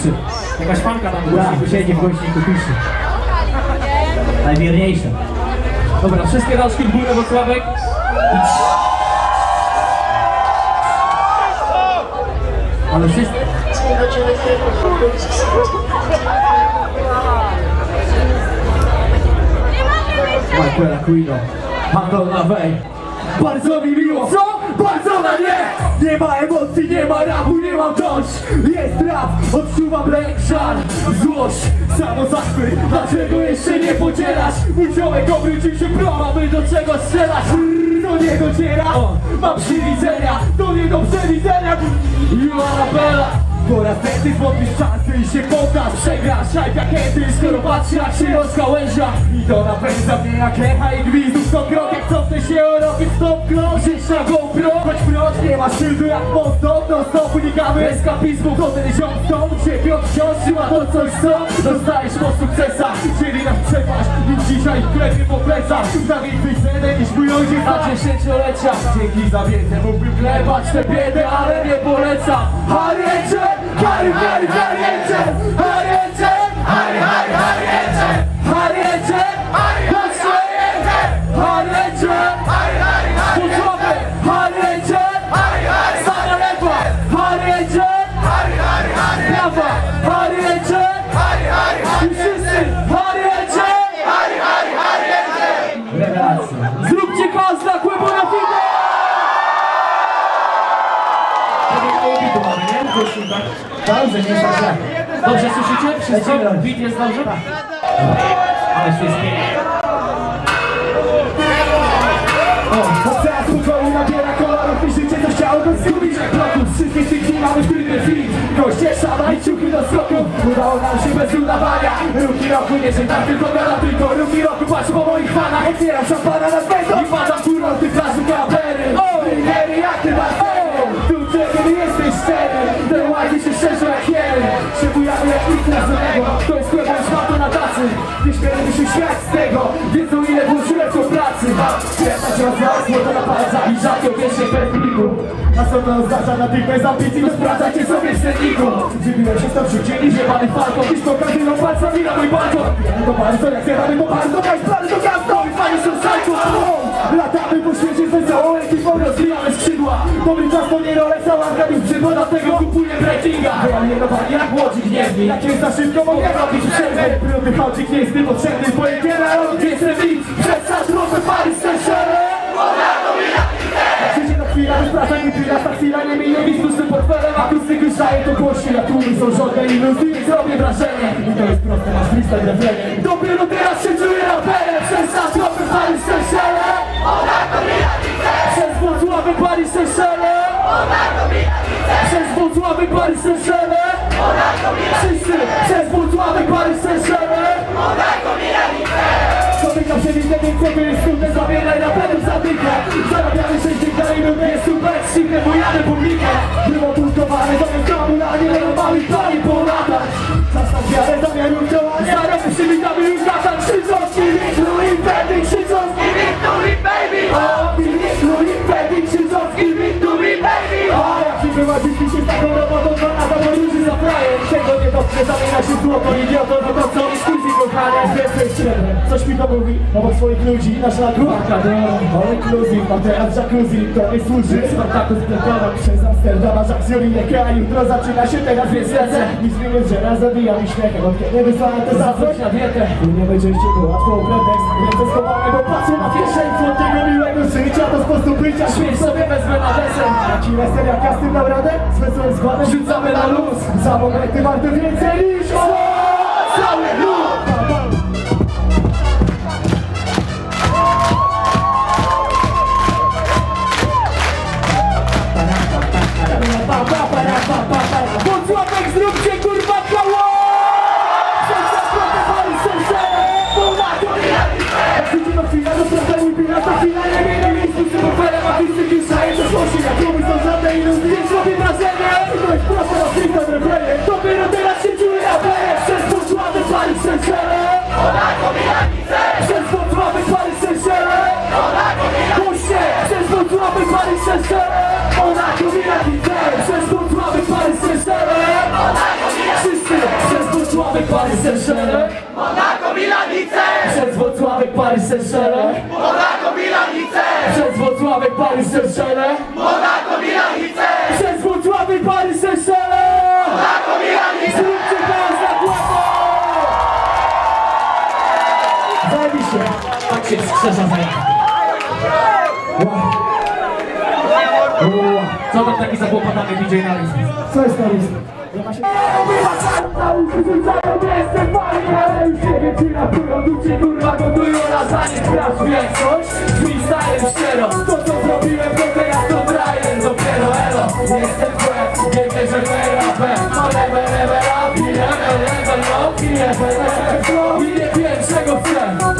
pisze. Jakaś fanka tam w głośniku siedzi, w głośniku pisze. Najwierniejsza. Dobra, wszystkie rączki w górę, Wocławek. Ale wszyscy... Michaela Quino, Madonna Way. Bardzo mi miło, co? Bardzo na nie! Ma emocji, nie ma rapu, nie mam dość! Jest rap, odczuwam lęk, żal, złość. Samozachwyt, dlaczego jeszcze nie podzielasz? Mój ziomek obrócił się proma, by do czego strzelasz Do nie dociera, mam przywidzenia do przewidzenia. Juarabella po raz setny złoty szansy i się pokaż Przegrasz jak rakiety, skoro patrzy jak się rozgałęzia I to napędza mnie jak echa i gwizdów. Sto krok jak cofnę się o rok i stop krążysz na GoPro Choć wprost nie ma szyldu jak most No stop unikamy eskapizmu To ten ziom stąd, gdzie Piotr wciąż trzyma to coś co Dostajesz po sukcesach, czyli nas przepaść. Nic dzisiaj klepie po plecach. Za więcej cenę niż mój ojciec na dziesięciolecia. Dzięki za wiedzę mógłbym klepać tę biedę, ale nie polecam Hari Hari Hari Ete Hari Ete Hari Hari Hari Ete Hari Dobrze, nie jest źle. Dobrze słyszycie? Wszystko? Beat jest dobrze? Ale się. Ocean spokoju nabiera kolorów i życie to chciało go zgubić jak kroków Wszystkie z tych mamy wtórny film Goście szama i ciuchy do skoku Udało nam się bez udawania Ruki roku nie żegnam tylko gada tylko Ruki roku patrz po moich fanach Otwieram szampana na zbędą I padam kurą ty flaszy kapery Wyniery jak ty masz złoto na palcach I rzadko wiecznie bez pliku. A co to oznacza? Na tych bez ambicji Rozpraszajcie sobie w serniku. Wybiłem się stąd wśród i ziewany falką Dziś pokazują palcami na mój balkon. To bardzo jak zjadamy to bardzo Masz plany do gazdą i fajnie są sajką Latamy po świecie z wesołą ekipą Rozwijamy skrzydła. Dobry czas to nie Rolex, a łaska już przygoda Tego kupuję ratinga Wyalienowani jak młodzi gniewni Jak jest za szybko mogę robić przerwę. Brudny fałczyk nie jest niepotrzebny Pojedziemy, a on jest remis Przez czas trochę Paris chwila, nie minie mi z pustym portfelem Akustyk już daje to głośno, a tłumy są żądne iluzji Nie zrobię wrażenie I to jest proste, masz freestyle refrenie Dopiero teraz się czuję raperem Przez czas trochę Paris Saint-Germain Przez Włocławek Paris Saint-Germain Przez Włocławek Paris Saint-Germain Wszyscy przez Paris Saint-Germain Człowieka zadychę Zarabiamy 6 dych na minutę Jest super, ścigę, bujamy publikę Było punkowane, zamiast domu na nie Mamy planie po latach. Czas na wiarę, zamiar już działania Zaraz przywitamy już lata Krzyczący, Wiklu i Fedy Krzyczący, Victory Baby. O, Wiklu i Fedy Krzyczący, Victory Baby. O, jak się wyłazisz się z taką robotą Dwa lata, bo już za frajer Czego nie dobrze, zamienia się złoto Idioto, no to coś mi to mówi Obok swoich ludzi, nasza górka All inclusive, a teraz jacuzzi To nie służy, Spartakus preparat Przez Amsterdam, aż akcjoninę kraj Jutro zaczyna się teraz, więc lecę. Nic mi nie zżera, zabija mi śmiechem Od kiedy wysłałem to zaproś na dietę. Tu nie będziecie go łatwo pretekst Ręce schowane, bo patrzę na pierwszeństwo Tego miłego życia, to sposób bycia Śmiech sobie wezmę na desen Taki wesel jak ja z tym dam radę? Z wesołym składem rzucamy na luz. Za momenty warto więcej niż o, Paris Saint-Germain Monaco, Milanice! Przez Włocławek, Paris Saint-Germain Monaco, Milanice! Przez Włocławek, Paris Saint-Germain Monaco, Milanice! Zróbcie teraz na głowę! Zajebiście! Tak się skrzesza za Co tam taki zapłopatany DJ na? Co jest na list? Jestem fajny, Ducie kurwa gotują zanie Sprawdź większość Freestylem szczero To co zrobiłem to teraz to Brian. Dopiero elo. Jestem łeb Nie wierzę w rapę No level, level up I level, level up I level, level czego chcę To było prawo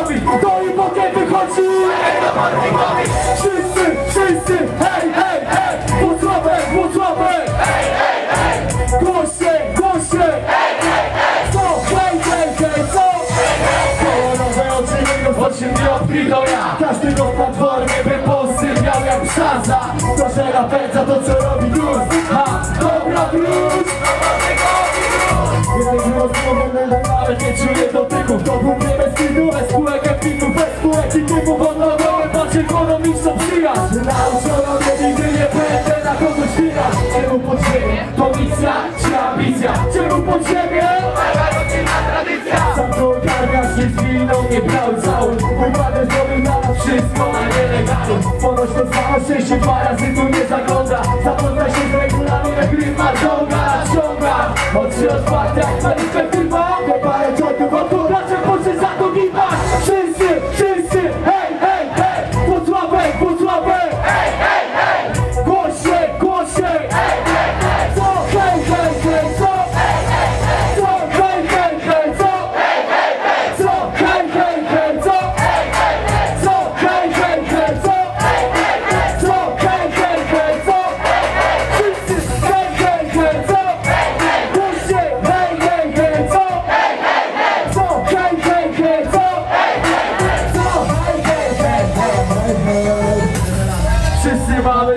robi To i pokiem wychodzi! Wszyscy, wszyscy Hej, hej, hej! Włocławek, Włocławek Hej, hej, hej Głośniej, głośniej! Hej, hej, hej Co, hej, hej, hej Co? Kolorowe oczy jego oczy mnie odkryto ja Każdego w platformie by posypiał jak szansa To, że napędza to co robi Gus Ha, Ponoć to samo szczęście dwa razy tu nie zagląda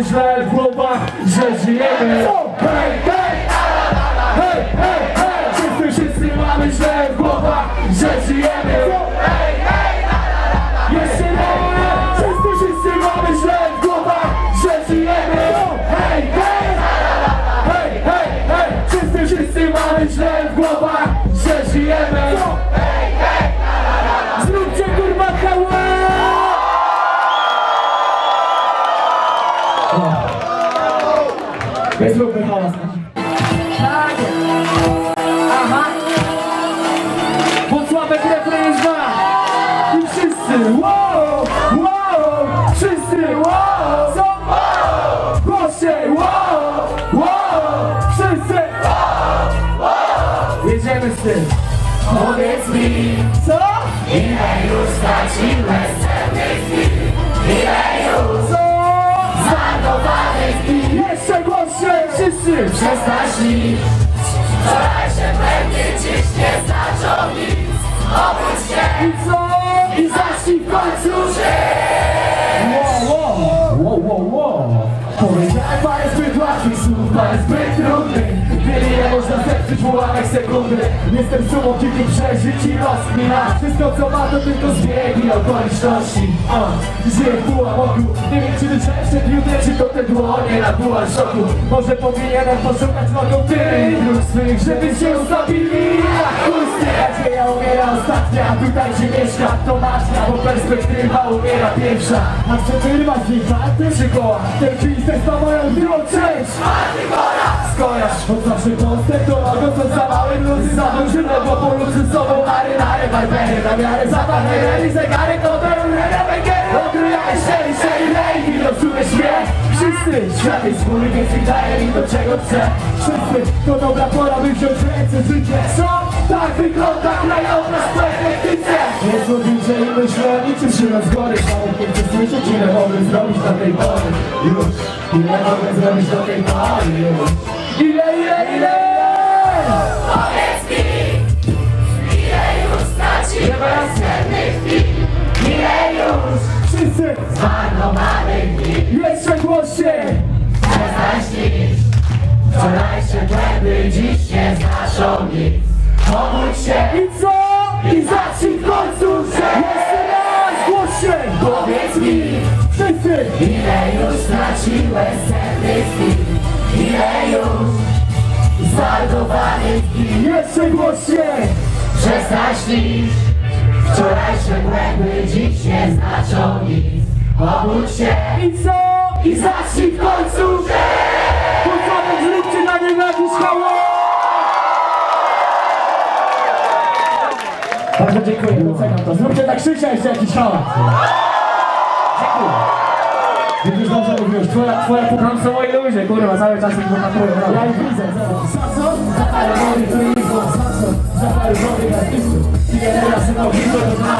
Wszyscy mamy źle w głowach, że żyjemy wszyscy, wow? Głośniej, wow, wszyscy, Jedziemy z tym. Powiedz mi, Co? ile już straciłeś Ile już Co? zmarnowanych dni Jeszcze głośniej, wszyscy. Przestań Wczoraj się pewnie dziś nie znaczą nic Obudź się I co? I w końcu Wow, wow, wow, wow, Powiedziałem parę zbyt łatwych słów, parę zbyt trudnych Wiele można zepsuć w ułamek sekundy. Jestem sumą kilku przeżyć i rozkmina Wszystko co ma to tylko zbieg i okoliczności. Uh, Żyję w pułamoku. Nie wiem czy lżejsze piłkę, czy to te dłonie na dual szoku Może powinienem poszukać wokół tych dróg swych Żeby się ustawili. Na chusty Nadzieja umiera ostatnia, tutaj gdzie mieszka To matka, bo perspektywa umiera pierwsza. A chcę wyrwać nich warty trzy koła Ten jest moją drugą część. Skojarz Od zawsze postęp to logo co za mały luzy Za duży logo po luzy z sobą marynary Barbery na miarę zabawnej reli Zegarek to pełne węgiery Odrujałeś szeli, szeli, lejki Rozumiesz mnie? Wszyscy Świat jest wspólny, więc daje mi do czego chcę. Wszyscy To dobra pora by wziąć ręce życie. Co? Tak wygląda krajobraz w perspektywie Nie złodziejże i myślę o niczym się z góry Ale kiedy słyszeć ile mogę zrobić do tej pory. Już, ile mogę zrobić do tej pory Już. Ile, ile, ile? Powiedz mi, ile już chwil Ile już Wszyscy zmarnowanych dni jeszcze głośniej. Przestań śnić. Wczorajsze błędy dziś nie znaczą nic Obudź się. I co? I zacznij w końcu że Jeszcze raz głośniej. Powiedz mi, Wszyscy. ile już straciłeś chwil Ile już zmarnowanych dni Jeszcze głośniej. Przestań śnić Wczorajsze błędy dziś nie znaczą nic. Obudź się. I co? i zacznij w końcu żyć Początek zróbcie na nim jakiś hałas Bardzo dziękuję, doceniam to. Zróbcie tak Krzysia jeszcze jakiś hałas. Dziękuję. Widzisz, dobrze mówisz, twoja, twoja są moi ludzie, kurwa, cały czas ich wypatruję. Ja ich widzę, zobacz. Saco, zapalę wody, to izbo, saco, zapalę wody, artystów. Ile razy nogi to do dna.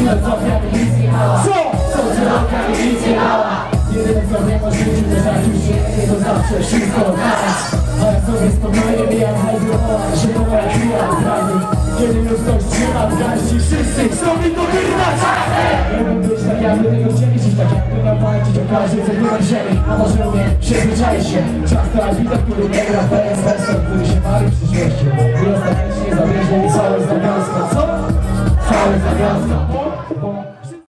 Ile co wiemy, nic nie mała. Co? Co z rokami nic nie mała. Jedyne co wiem o życiu, to tak już się to zawsze wszystko naraz. A ja sobie spokojnie mijam znajdowa, Kiedy już w garści, wszyscy chcą mi to. Nie wiem być tak jakby tego chcieli żyć, tak jakby miał walczyć o każdy centymetr ziemi. A może umie, przyzwyczaj się. Czas to arbiter, który nie gra PS Versa, który się mari w przyszłości. I ostatecznie zabierze mi całe zawiązka. Co? Całe zawiązka.